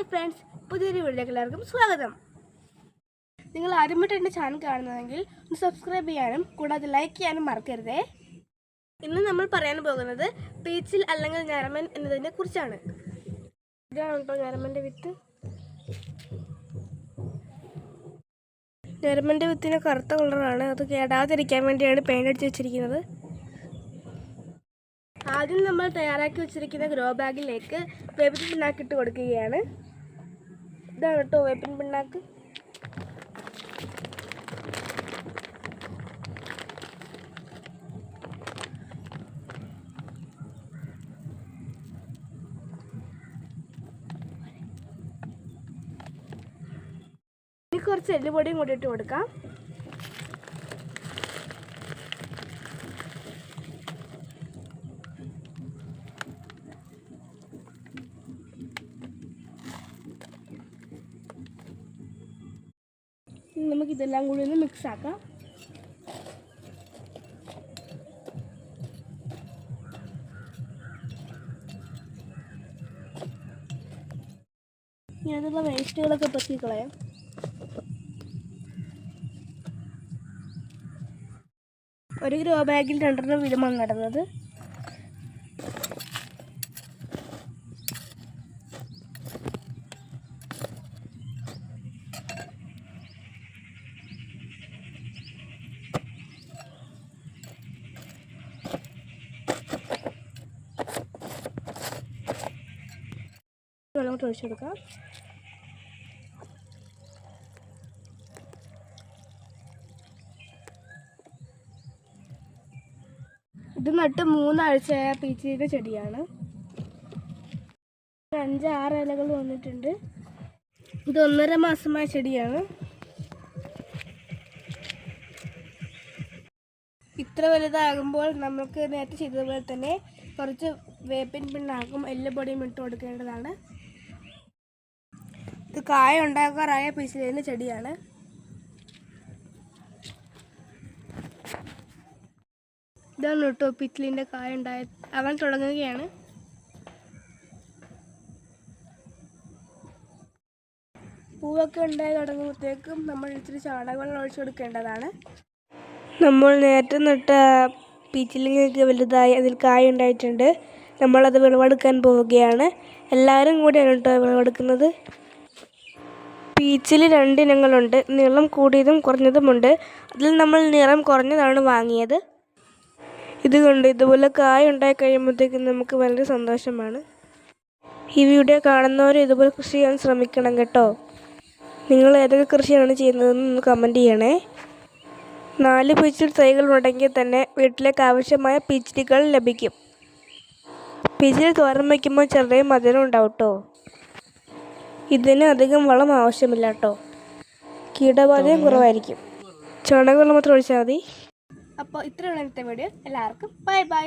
Hi friends പുതിയൊരു വീഡിയോയിലേക്ക് എല്ലാവർക്കും സ്വാഗതം. നിങ്ങൾ ആദ്യമായിട്ട് എന്റെ ചാനൽ കാണുന്നതെങ്കിൽ ഒന്ന് സബ്സ്ക്രൈബ് ചെയ്യാനും കൂടാതെ ലൈക്ക് ചെയ്യാനും മറക്കരുതേ. ഇന്ന് നമ്മൾ പറയാൻ പോകുന്നത് പീച്ചിൽ അല്ലെങ്കിൽ ഞരമൻ എന്നതിനെ കുറിച്ചാണ്. ഇതാണ് ഞരമന്റെ വിത്ത്. ഞരമന്റെ വിത്തിന് കറുത്ത കളറാണ്. അത് കേടാതിരിക്കാൻ വേണ്ടിയാണ് പെയിന്റ് അടിച്ച് വെച്ചിരിക്കുന്നത്. ആദ്യം നമ്മൾ തയ്യാറാക്കി വെച്ചിരിക്കുന്ന ഗ്രോ ബാഗിലേക്ക് ഇട്ട് കൊടുക്കുകയാണ്. ഇതാണ് കേട്ടോ വേപ്പിൻ പിണ്ണാക്ക്. കുറച്ച് എല്ലുപൊടിയും കൂടി ഇട്ട് കൊടുക്കാം. നമുക്ക് ഇതെല്ലാം കൂടി ഒന്ന് മിക്സ് ആക്കാം. ഇനി അതിലുള്ള വേസ്റ്റുകളൊക്കെ പറ്റി കളയാം. ഒരു ഗ്രോ ബാഗിൽ രണ്ടെണ്ണം വീതമാണ് നടന്നത്. വെള്ളം കൂടി ഒഴിച്ചു കൊടുക്കാം. ഇത് നട്ട് മൂന്നാഴ്ചയായ പീച്ചിയുടെ ചെടിയാണ്. അഞ്ച് ആറ് ഇലകൾ വന്നിട്ടുണ്ട്. ഇത് ഒന്നര മാസമായ ചെടിയാണ്. ഇത്ര വലുതാകുമ്പോൾ നമുക്ക് നേരത്തെ ചെയ്തതുപോലെ തന്നെ കുറച്ച് വേപ്പിൻ പിണ്ണാക്കും എല്ലുപൊടിയും ഇട്ട് കൊടുക്കേണ്ടതാണ്. ഇത് കായ ഉണ്ടാക്കാറായ പീച്ചിലിന്റെ ചെടിയാണ്. ഇതാണ് കേട്ടോ പിത്തിലിന്റെ കായ ഉണ്ടായ അവൻ തുടങ്ങുകയാണ്. പൂവൊക്കെ ഉണ്ടായി തുടങ്ങുമ്പോഴത്തേക്കും നമ്മൾ ഇച്ചിരി ചാണകവെള്ളം ഒഴിച്ചു കൊടുക്കേണ്ടതാണ്. നമ്മൾ നേരത്തെ നട്ട പീച്ചിലിങ്ങൊക്കെ വലുതായി അതിൽ കായ ഉണ്ടായിട്ടുണ്ട്. നമ്മളത് വിളവെടുക്കാൻ പോവുകയാണ്. എല്ലാവരും കൂടിയാണ് കേട്ടോ വിളവെടുക്കുന്നത്. പീച്ചിൽ രണ്ടിനങ്ങളുണ്ട്. നീളം കൂടിയതും കുറഞ്ഞതുമുണ്ട്. അതിൽ നമ്മൾ നിറം കുറഞ്ഞതാണ് വാങ്ങിയത്. ഇതുകൊണ്ട് ഇതുപോലെ കായ ഉണ്ടായി കഴിയുമ്പോഴത്തേക്കും നമുക്ക് വളരെ സന്തോഷമാണ്. ഈ വീഡിയോ കാണുന്നവർ ഇതുപോലെ കൃഷി ചെയ്യാൻ ശ്രമിക്കണം കേട്ടോ. നിങ്ങൾ ഏതൊക്കെ കൃഷിയാണ് ചെയ്യുന്നതെന്ന് ഒന്ന് കമന്റ് ചെയ്യണേ. നാല് പീച്ചിൽ തൈകൾ ഉണ്ടെങ്കിൽ തന്നെ വീട്ടിലേക്ക് ആവശ്യമായ പീച്ചിലുകൾ ലഭിക്കും. പീച്ചിൽ തോരൻ വയ്ക്കുമ്പോൾ ചെറിയ മധുരം ഉണ്ടാവും ഇതിന് അധികം വളം ആവശ്യമില്ല കേട്ടോ. കീടബാധയും കുറവായിരിക്കും. ചാണകവെള്ളം മാത്രം ഒഴിച്ചാൽ മതി. അപ്പോൾ ഇത്രയുള്ള വീഡിയോ. എല്ലാവർക്കും ബൈ ബൈ.